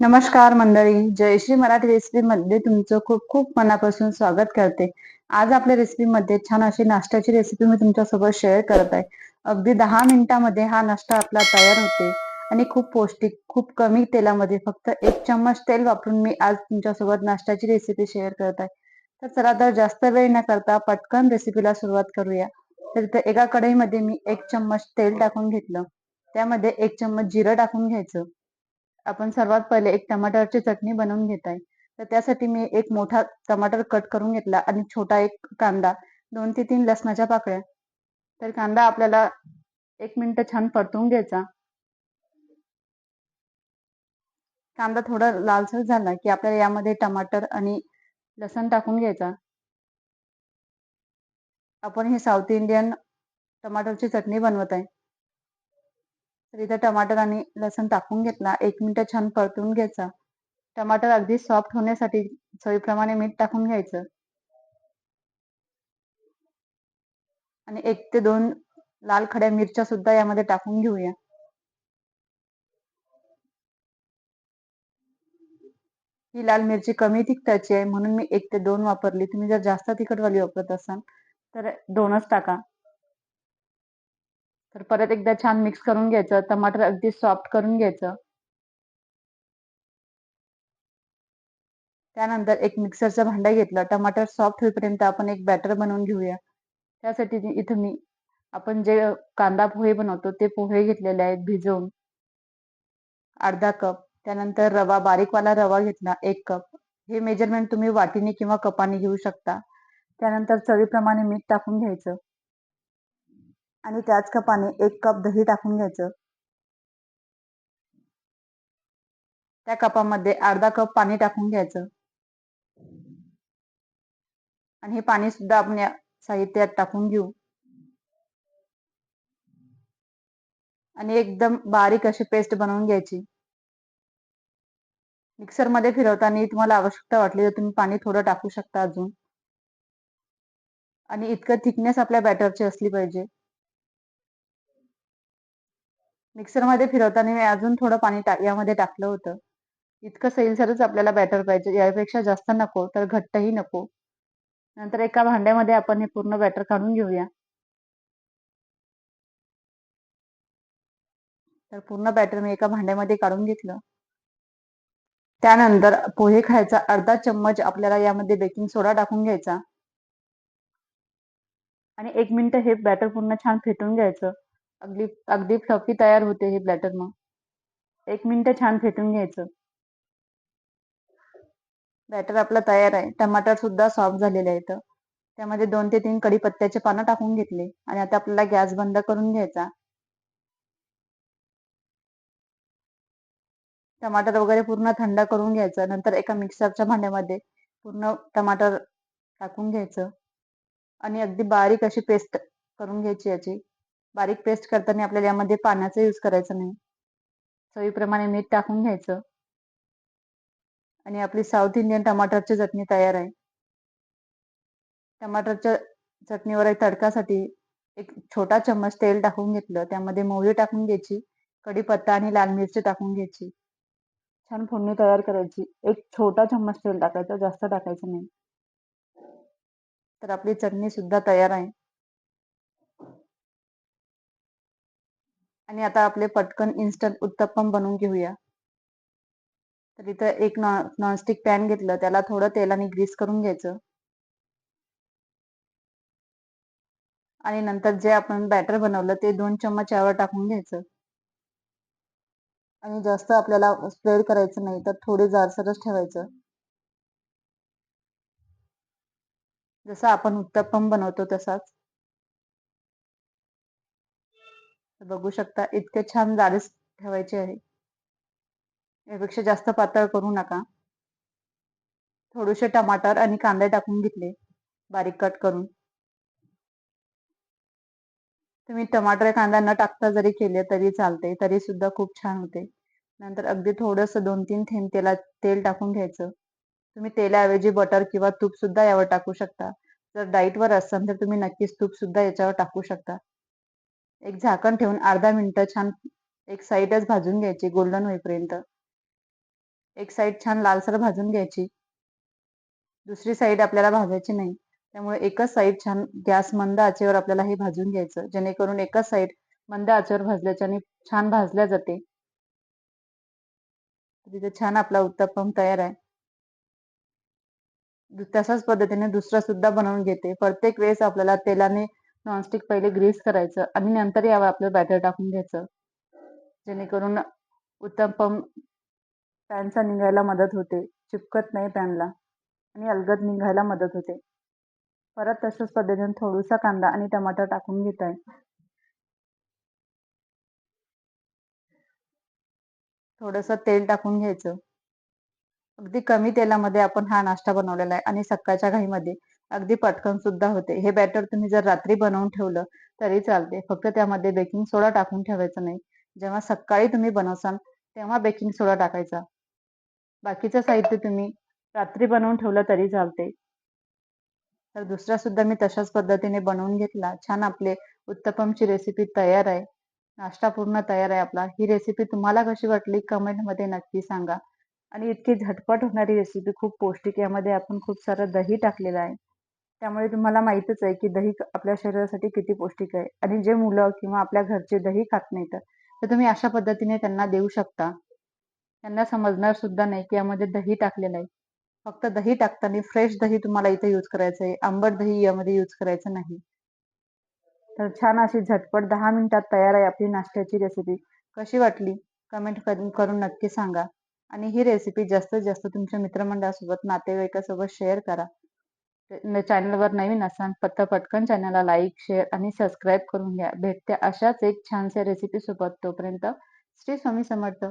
नमस्कार मंडळी जयश्री मराठी रेसिपी मध्ये तुमचं खूप खूप मनापासून स्वागत करते. आज आपल्या रेसिपी मध्ये छान अशी नाश्त्याची रेसिपी मी तुमच्यासोबत शेअर करत आहे. अगदी दहा मिनिटांमध्ये हा नाश्ता आपला तयार होते आणि खूप पौष्टिक खूप कमी तेलामध्ये फक्त एक चम्मच तेल वापरून मी आज तुमच्यासोबत नाश्त्याची रेसिपी शेअर करत आहे. तर चला तर जास्त वेळ न करता पटकन रेसिपीला सुरुवात करूया. तर इथे एका कढईमध्ये मी एक चम्मच तेल टाकून घेतलं. त्यामध्ये एक चम्मच जिरं टाकून घ्यायचं. आपण सर्वात पहिले एक टमाटरची चटणी बनवून घेत आहे तर त्यासाठी मी एक मोठा टमाटर कट करून घेतला आणि छोटा एक कांदा दोन ते तीन लसणाच्या पाकळ्या. तर कांदा आपल्याला एक मिनिट छान परतून घ्यायचा. कांदा थोडा लालसर झाला की आपल्याला यामध्ये टमाटर आणि लसण टाकून घ्यायचा. आपण हे साऊथ इंडियन टमाटरची चटणी बनवत आहे. तर इथं टमाटर आणि लसूण टाकून घेतला. एक मिनिट छान परतून घ्यायचा. टमाटर अगदी सॉफ्ट होण्यासाठी चवीप्रमाणे मीठ टाकून घ्यायचं. आणि एक ते दोन लाल खड्या मिरच्या सुद्धा यामध्ये टाकून घेऊया. ही लाल मिरची कमी तिखटाची आहे म्हणून मी एक ते दोन वापरली. तुम्ही जर जास्त तिखटवाली वापरत असाल तर दोनच टाका. तर परत एकदा छान मिक्स करून घ्यायचं. टमाटर अगदी सॉफ्ट करून घ्यायचं. त्यानंतर एक मिक्सरचं भांडं घेतलं. टमाटर सॉफ्ट होईपर्यंत आपण एक बॅटर बनवून घेऊया. त्यासाठी इथं मी आपण जे कांदा पोहे बनवतो ते पोहे घेतलेले आहेत भिजवून. अर्धा कप त्यानंतर रवा बारीकवाला रवा घेतला एक कप हे मेजरमेंट तुम्ही वाटीने किंवा कपाने घेऊ शकता. त्यानंतर चवीप्रमाणे मीठ टाकून घ्यायचं. आणि त्याच कपाने एक कप दही टाकून घ्यायचं. त्या कपामध्ये अर्धा कप पाणी टाकून घ्यायचं. आणि हे पाणी सुद्धा आपण या साहित्यात टाकून घेऊ. आणि एकदम बारीक अशी पेस्ट बनवून घ्यायची. मिक्सरमध्ये फिरवताना तुम्हाला आवश्यकता वाटली तर तुम्ही पाणी थोडं टाकू शकता अजून. आणि इतकं थिकनेस आपल्या बॅटरची असली पाहिजे. मिक्सरमध्ये फिरवताना मी अजून थोडं पाणी यामध्ये टाकलं होतं. इतकं सैलसरच आपल्याला बॅटर पाहिजे. यापेक्षा जास्त नको तर घट्टही नको. नंतर एका भांड्यामध्ये आपण हे पूर्ण बॅटर काढून घेऊया. तर पूर्ण बॅटर मी एका भांड्यामध्ये काढून घेतलं. त्यानंतर पोहे खायचा अर्धा चम्मच आपल्याला यामध्ये बेकिंग सोडा टाकून घ्यायचा. आणि एक मिनिट हे बॅटर पूर्ण छान फेटून घ्यायचं. अगदी अगदी फ्लफी तयार होते हे ब्लॅटर मग. एक मिनिट छान फेटून घ्यायचं. बॅटर आपला तयार आहे. टमाटर सुद्धा सॉफ्ट झालेले आहेत. त्यामध्ये दोन ते तीन कढीपत्त्याचे पानं टाकून घेतले आणि आता आपल्याला गॅस बंद करून घ्यायचा. टमाटर वगैरे पूर्ण थंड करून घ्यायचं. नंतर एका मिक्सरच्या भांड्यामध्ये पूर्ण टमाटर टाकून घ्यायचं. आणि अगदी बारीक अशी पेस्ट करून घ्यायची याची. बारीक पेस्ट करताना आपल्याला यामध्ये पाण्याचा यूज करायचा नाही. चवीप्रमाणे मीठ टाकून घ्यायचं. आणि आपली साऊथ इंडियन टमाटरची चटणी तयार आहे. टमाटरच्या चटणीवर तडकासाठी एक छोटा चम्मच तेल टाकून घेतलं. त्यामध्ये मोहरी टाकून घ्यायची कढीपत्ता आणि लाल मिरची टाकून घ्यायची. छान फोडणी तयार करायची. एक छोटा चम्मच तेल टाकायचं जास्त टाकायचं नाही. तर आपली चटणी सुद्धा तयार आहे. आणि आता आपले पटकन इन्स्टंट उत्तप्पम बनवून घेऊया. तर इथं एक नॉन नॉनस्टिक पॅन घेतलं त्याला थोडं तेलाने ग्रीस करून घ्यायचं. आणि नंतर जे आपण बॅटर बनवलं ते दोन चम्मच यावर टाकून घ्यायचं. आणि जास्त आपल्याला स्प्रेड करायचं नाही तर थोडे जारसरच ठेवायचं. जसं आपण उत्तप्पम बनवतो तसाच. बघू शकता इतके छान जाडीस ठेवायचे आहे. यापेक्षा जास्त पातळ करू नका. थोडेसे टमाटर आणि कांदे टाकून घेतले बारीक कट करून. तुम्ही टमाटर कांदा न टाकता जरी केले तरी चालते तरी सुद्धा खूप छान होते. नंतर अगदी थोडस दोन तीन थेंब तेला तेल टाकून घ्यायचं. तुम्ही तेलाऐवजी बटर किंवा तूप सुद्धा यावर टाकू शकता. जर डाईट वर असाल तर तुम्ही नक्कीच तूप सुद्धा याच्यावर टाकू शकता. एक झाकण ठेवून अर्धा मिनिट छान एक साईडच भाजून घ्यायची गोल्डन होईपर्यंत. एक साईड छान लालसर भाजून घ्यायची. दुसरी साईड आपल्याला भाजायची नाही. त्यामुळे एकच साईड छान गॅस मंद आचेवर आपल्याला हे भाजून घ्यायचं. जेणेकरून एकच साईड मंद आचेवर भाजल्याच्याने छान भाजल्या जाते. तिथे छान आपला उत्तप्पम तयार आहे. तशाच पद्धतीने दुसरा सुद्धा बनवून घेते. प्रत्येक वेळेस आपल्याला तेलाने नॉनस्टिक पहिले ग्रीस करायचं आणि नंतर यावर आपलं बॅटर टाकून घ्यायचं. जेणेकरून उत्तम पॅनचा निघायला मदत होते. चिपकत नाही पॅनला आणि अलगद निघायला मदत होते. परत तशाच पद्धतीने थोडासा कांदा आणि टमाटर टाकून घेत आहे थोडंसं तेल टाकून घ्यायचं. अगदी कमी तेलामध्ये आपण हा नाश्ता बनवलेला आहे आणि सकाळच्या घाईमध्ये अगदी पटकन सुद्धा होते. हे बॅटर तुम्ही जर रात्री बनवून ठेवलं तरी चालते. फक्त त्यामध्ये बेकिंग सोडा टाकून ठेवायचं नाही. जेव्हा सकाळी तुम्ही बनवसाल तेव्हा बेकिंग सोडा टाकायचा. बाकीचं साहित्य तुम्ही रात्री बनवून ठेवलं तरी चालते. तर दुसरा सुद्धा मी तशाच पद्धतीने बनवून घेतला. छान आपले उत्तपमची रेसिपी तयार आहे. नाश्ता पूर्ण तयार आहे आपला. ही रेसिपी तुम्हाला कशी वाटली कमेंटमध्ये नक्की सांगा. आणि इतकी झटपट होणारी रेसिपी खूप पौष्टिक यामध्ये आपण खूप सारं दही टाकलेलं आहे. त्यामुळे तुम्हाला माहीतच आहे की दही आपल्या शरीरासाठी किती पौष्टिक आहे. आणि जे मुलं किंवा आपल्या घरचे दही खात नाहीत तर तुम्ही अशा पद्धतीने त्यांना देऊ शकता. त्यांना समजणार सुद्धा नाही की यामध्ये दही टाकलेलं आहे. फक्त दही टाकताना फ्रेश दही तुम्हाला इथे यूज करायचं आहे. आंबट दही यामध्ये यूज करायचं नाही. तर छान अशी झटपट दहा मिनिटात तयार आहे आपली नाश्त्याची रेसिपी कशी वाटली? कमेंट करून नक्की सांगा. आणि ही रेसिपी जास्तीत जास्त तुमच्या मित्रमंडळासोबत नातेवाईकासोबत शेअर करा. चॅनलवर नवीन असाल पत्ता पटकन चॅनलला लाईक शेअर आणि सबस्क्राईब करून घ्या. भेटते अशाच एक छानशा रेसिपी सोबत तोपर्यंत. श्री स्वामी समर्थ.